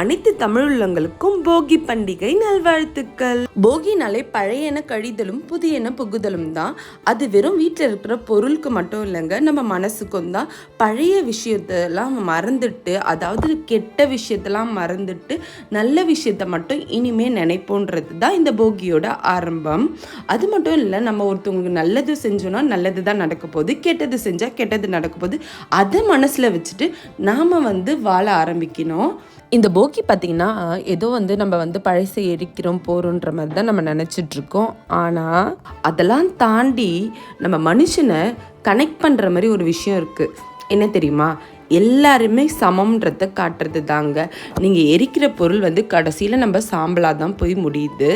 அனைத்து தமிழுள்ளங்களுக்கும் போகி பண்டிகை நல்வாழ்த்துக்கள். போகினாலே பழையன கழிதலும் புதியன புகுதலும் தான். அது வெறும் வீட்டில் இருக்கிற பொருளுக்கு மட்டும் இல்லைங்க நம்ம மனசுக்கும் தான். பழைய விஷயத்தெல்லாம் மறந்துட்டு அதாவது கெட்ட விஷயத்தெல்லாம் மறந்துட்டு நல்ல விஷயத்த மட்டும் இனிமே நினைப்போன்றது தான் இந்த போகியோட ஆரம்பம். அது மட்டும் இல்லை நம்ம ஒருத்தவங்களுக்கு நல்லது செஞ்சோன்னா நல்லது தான் நடக்க போகுது கெட்டது செஞ்சால் கெட்டது நடக்க போகுது. அதை மனசில் வச்சுட்டு நாம் வந்து வாழ ஆரம்பிக்கணும். இந்த நோக்கி பார்த்திங்கன்னா ஏதோ வந்து நம்ம வந்து பழசை எரிக்கிறோம் போகிறோன்ற மாதிரி தான் நம்ம நினச்சிட்ருக்கோம். ஆனால் அதெல்லாம் தாண்டி நம்ம மனுஷனை கனெக்ட் பண்ணுற மாதிரி ஒரு விஷயம் இருக்குது என்ன தெரியுமா? எல்லாருமே சமம்ன்றத காட்டுறது தாங்க நீங்கள் எரிக்கிற பொருள் வந்து கடைசியில் நம்ம சாம்பலாக தான் போய் முடியுது.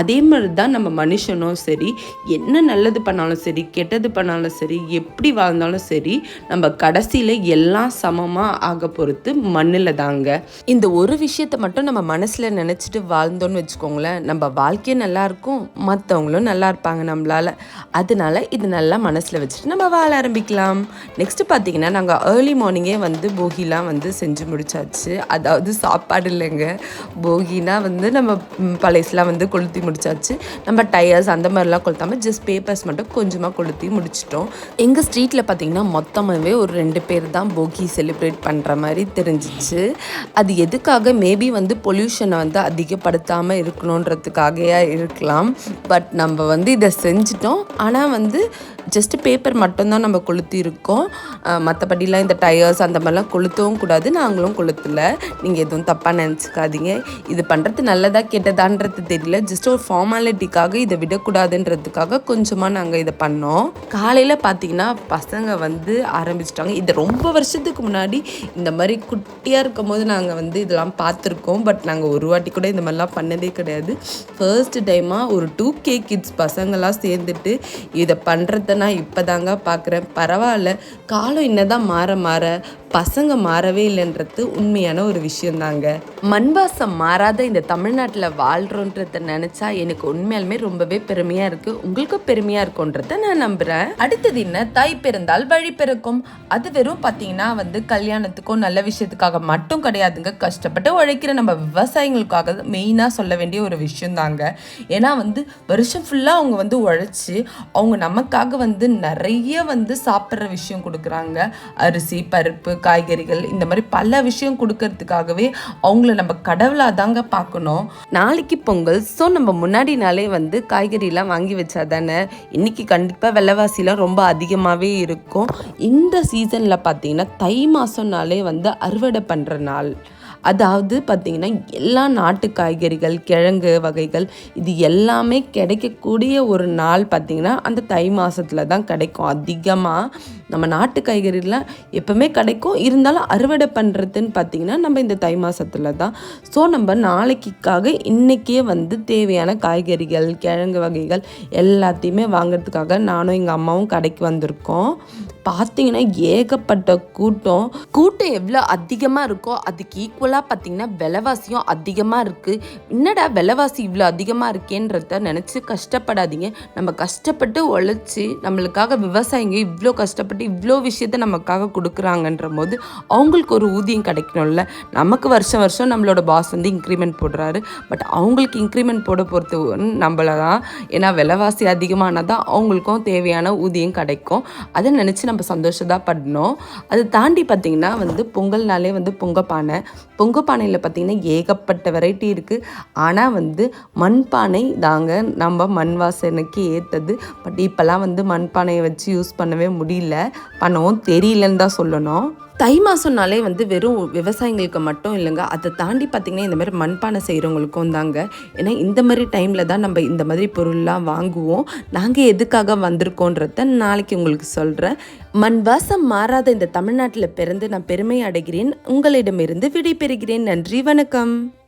அதே மாதிரி தான் நம்ம மனுஷனும் சரி என்ன நல்லது பண்ணாலும் சரி கெட்டது பண்ணாலும் சரி எப்படி வாழ்ந்தாலும் சரி நம்ம கடைசியில் எல்லாம் சமமாக ஆக பொறுத்து மண்ணில் தாங்க இந்த ஒரு விஷயத்தை மட்டும் நம்ம மனசில் நினச்சிட்டு வாழ்ந்தோன்னு வச்சுக்கோங்களேன் நம்ம வாழ்க்கையும் நல்லாயிருக்கும் மற்றவங்களும் நல்லா இருப்பாங்க நம்மளால். அதனால இது நல்லா மனசில் வச்சுட்டு நம்ம வாழ ஆரம்பிக்கலாம். நெக்ஸ்ட்டு பார்த்தீங்கன்னா நாங்கள் ஏர்லி மார்னிங்கே வந்து போகிலாம் வந்து செஞ்சு முடிச்சாச்சு. அதாவது சாப்பாடு இல்லைங்க. போகினா வந்து நம்ம ம், பழசுலாம் வந்து கொளுத்தி முடிச்சாச்சு. நம்ம டயர்ஸ் அந்த மாதிரிலாம் கொளுத்தாமல் ஜஸ்ட் பேப்பர்ஸ் மட்டும் கொஞ்சமாக கொளுத்தி முடிச்சிட்டோம். எங்கள் ஸ்ட்ரீட்டில் பார்த்தீங்கன்னா மொத்தமாகவே ஒரு ரெண்டு பேர் தான் போகி செலிப்ரேட் பண்ணுற மாதிரி தெரிஞ்சிச்சு. அது எதுக்காக? மேபி வந்து பொல்யூஷனை வந்து அதிகப்படுத்தாமல் இருக்கணுன்றதுக்காகவே இருக்கலாம். பட் நம்ம வந்து இதை செஞ்சிட்டோம். ஆனால் வந்து ஜஸ்ட் பேப்பர் மட்டும்தான் நம்ம கொளுத்தி இருக்கோம். மற்றபடிலாம் இந்த டயர்ஸ் அந்த மாதிரிலாம் கொளுத்தவும் கூடாது. நாங்களும் கொளுத்தல. நீங்கள் எதுவும் தப்பாக நினச்சிக்காதீங்க. இது பண்ணுறது நல்லதா கெட்டதான்றது தெரியல. ஜஸ்ட் ஒரு ஃபார்மாலிட்டிக்காக இதை விடக்கூடாதுன்றதுக்காக கொஞ்சமாக நாங்கள் இதை பண்ணோம். காலையில் பார்த்தீங்கன்னா பசங்க வந்து ஆரம்பிச்சிட்டாங்க. இது ரொம்ப வருஷத்துக்கு முன்னாடி இந்த மாதிரி குட்டியாக இருக்கும் போது நாங்கள் வந்து இதெல்லாம் பார்த்துருக்கோம் பட் நாங்கள் ஒரு வாட்டி கூட இந்த மாதிரிலாம் பண்ணதே கிடையாது. ஃபர்ஸ்ட் டைமாக ஒரு டூ கே கிட்ஸ் பசங்களாம் சேர்ந்துட்டு இதை பண்ணுறத நான் இப்போ தாங்க பார்க்குறேன் பரவாயில்ல. காலம் என்னதான் மாற மாற பசங்க மாறவே இல்லைன்றது உண்மையான ஒரு விஷயந்தாங்க. மண்வாசம் மாறாத இந்த தமிழ்நாட்டில் வாழ்கிறோன்றத நினச்சா எனக்கு உண்மையாலுமே ரொம்பவே பெருமையாக இருக்குது உங்களுக்கும் பெருமையாக இருக்கும்ன்றத நான் நம்புகிறேன் அடுத்தது என்ன? தாய் பிறந்தால் வழி பிறக்கும். அது வெறும் பார்த்தீங்கன்னா வந்து கல்யாணத்துக்கும் நல்ல விஷயத்துக்காக மட்டும் கிடையாதுங்க. கஷ்டப்பட்டு உழைக்கிற நம்ம விவசாயிகளுக்காக மெயினாக சொல்ல வேண்டிய ஒரு விஷயம் தாங்க ஏன்னா வந்து வருஷம் ஃபுல்லாக அவங்க வந்து உழைச்சி அவங்க நமக்காக வந்து நிறைய வந்து சாப்பிட்ற விஷயம் கொடுக்குறாங்க. அரிசி பருப்பு காய்கறிகள் இந்த மாதிரி பல விஷயம் கொடுக்கறதுக்காகவே அவங்கள நம்ம கடவுளாக தாங்க பார்க்கணும். நாளைக்கு பொங்கல் ஸோ நம்ம முன்னாடி நாளே வந்து காய்கறிலாம் வாங்கி வச்சா தானே இன்னைக்கு கண்டிப்பாக விலைவாசிலாம் ரொம்ப அதிகமாகவே இருக்கும். இந்த சீசனில் பார்த்தீங்கன்னா தை மாதம்னாலே வந்து அறுவடை பண்ணுற நாள். அதாவது பார்த்திங்கன்னா எல்லா நாட்டு காய்கறிகள் கிழங்கு வகைகள் இது எல்லாமே கிடைக்கக்கூடிய ஒரு நாள் பார்த்திங்கன்னா அந்த தை மாதத்தில் தான் கிடைக்கும். அதிகமாக நம்ம நாட்டு காய்கறிலாம் எப்போவுமே கிடைக்கும். இருந்தாலும் அறுவடை பண்ணுறதுன்னு பார்த்திங்கன்னா நம்ம இந்த தை மாதத்தில் தான். ஸோ நம்ம நாளைக்காக இன்றைக்கே வந்து தேவையான காய்கறிகள் கிழங்கு வகைகள் எல்லாத்தையுமே வாங்குறதுக்காக நானும் எங்கள் அம்மாவும் கடைக்கு வந்திருக்கோம். பார்த்தீங்கன்னா ஏகப்பட்ட கூட்டம். கூட்டம் எவ்வளோ அதிகமாக இருக்கோ அதுக்கு ஈக்குவலாக பார்த்தீங்கன்னா விலைவாசியும் அதிகமாக இருக்குது என்னடா விலைவாசி இவ்வளோ அதிகமாக இருக்கேன்றத நினச்சி கஷ்டப்படாதீங்க. நம்ம கஷ்டப்பட்டு உழைச்சி நம்மளுக்காக விவசாயிங்க இவ்வளோ கஷ்டப்பட்டு இவ்வளோ விஷயத்த நமக்காக கொடுக்குறாங்கன்ற போது அவங்களுக்கு ஒரு ஊதியம் கிடைக்கணும்ல. நமக்கு வருஷம் வருஷம் நம்மளோட பாஸ் வந்து இன்க்ரிமெண்ட் போடுறாரு. பட் அவங்களுக்கு இன்க்ரிமெண்ட் போட பொறுத்து நம்மள தான் ஏன்னா விலைவாசி அதிகமானால் தான் அவங்களுக்கும் தேவையான ஊதியம் கிடைக்கும். அதை நினச்சி நம்ம சந்தோஷத்தான் பண்ணோம் அதை தாண்டி பார்த்திங்கன்னா வந்து பொங்கல்னாலே வந்து பொங்கப்பானை. பொங்கப்பானையில் பார்த்திங்கன்னா ஏகப்பட்ட வெரைட்டி இருக்குது ஆனால் வந்து மண்பானை தாங்க நம்ம மண் வாசனைக்கு ஏற்றது பட் இப்போல்லாம் வந்து மண்பானையை வச்சு யூஸ் பண்ணவே முடியல. பண்ணவும் தெரியலன்னு தான் சொல்லணும். தை மாதம்னாலே வந்து வெறும் விவசாயிங்களுக்கு மட்டும் இல்லைங்க. அதை தாண்டி பார்த்திங்கன்னா இந்த மாதிரி மண்பானை செய்கிறவங்களுக்கும் தாங்க. ஏன்னா இந்த மாதிரி டைமில் தான் நம்ம இந்த மாதிரி பொருள்லாம் வாங்குவோம். நாங்கள் எதுக்காக வந்திருக்கோன்றத நாளைக்கு உங்களுக்கு சொல்கிறேன் மண் வாசம் மாறாத இந்த தமிழ்நாட்டில் பிறந்து நான் பெருமை அடைகிறேன். உங்களிடமிருந்து விடைபெறுகிறேன். நன்றி வணக்கம்.